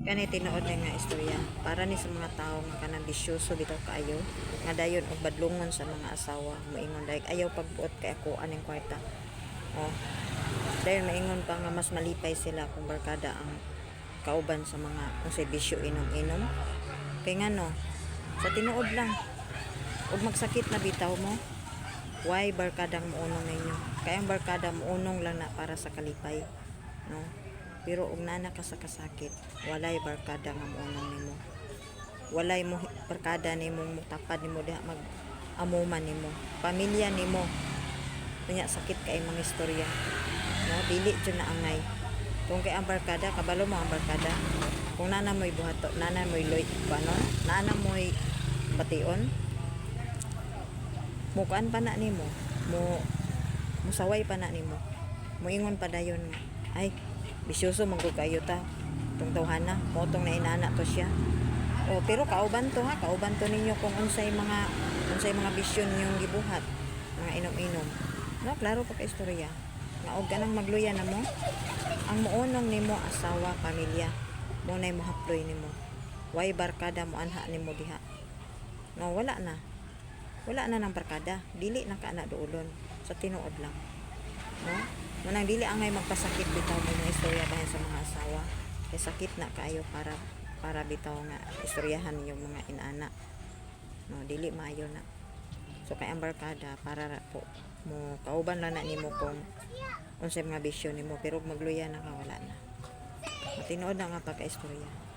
Kani tinuod na nga istorya para ni sa mga tao nga kanang bisyoso bitaw kaayo nga dayon og badlungon sa mga asawa moingon like ayaw pagbuot kay ako aning kwarta. Oh. Dayon maingon pa nga mas malipay sila kung barkada ang kauban sa mga kung sa bisyo inom-inom. Kay nga no, sa tinuod lang ug magsakit na bitaw mo. Why barkadang muunong ninyo? Kaya ang barkada muunong lang na para sa kalipay. No? Pero ug nana ka sa kasakit, walay barkada nga muunong nimo. Walay mo barkada nimo mutapad nimo diha mag amuman nimo. Pamilya nimo. Kanya sakit kay mga istorya. No, dili jud na angay. Kung kay ang barkada, kabalo mo ang barkada. Kung nana mo'y buhato, nana mo'y loy, ano? Nana mo'y bation, mukaan pa na nimo mo musaway pa na nimo moingon pa dayon ay bisyoso man gud kayo ta tong tawhana motong na inana to siya. O pero kauban to ha? Kauban to ninyo kung unsay mga unsay mga bisyon yung gibuhat mga inom-inom. No klaro pa ka istorya. Nga og ganang magluya na mo. Ang muunong nimo asawa pamilya. Mo na mo haploy nimo. Way barkada mo anha nimo diha. No wala na. Wala na ng barkada. Dili na ka na doolon sa tinuod lang. No manang dili angay magpasakit bitaw mo mga istorya bahin sa mga asawa? Kay sakit na kaayo para para bitaw nga istoryahan yung mga inana. No dili maayo na. So kay ang para ra po. Mo kauban lang na nimo kung unsay mga bisyon nimo pero magluya na ka wala na. Matinuod na nga pagka istorya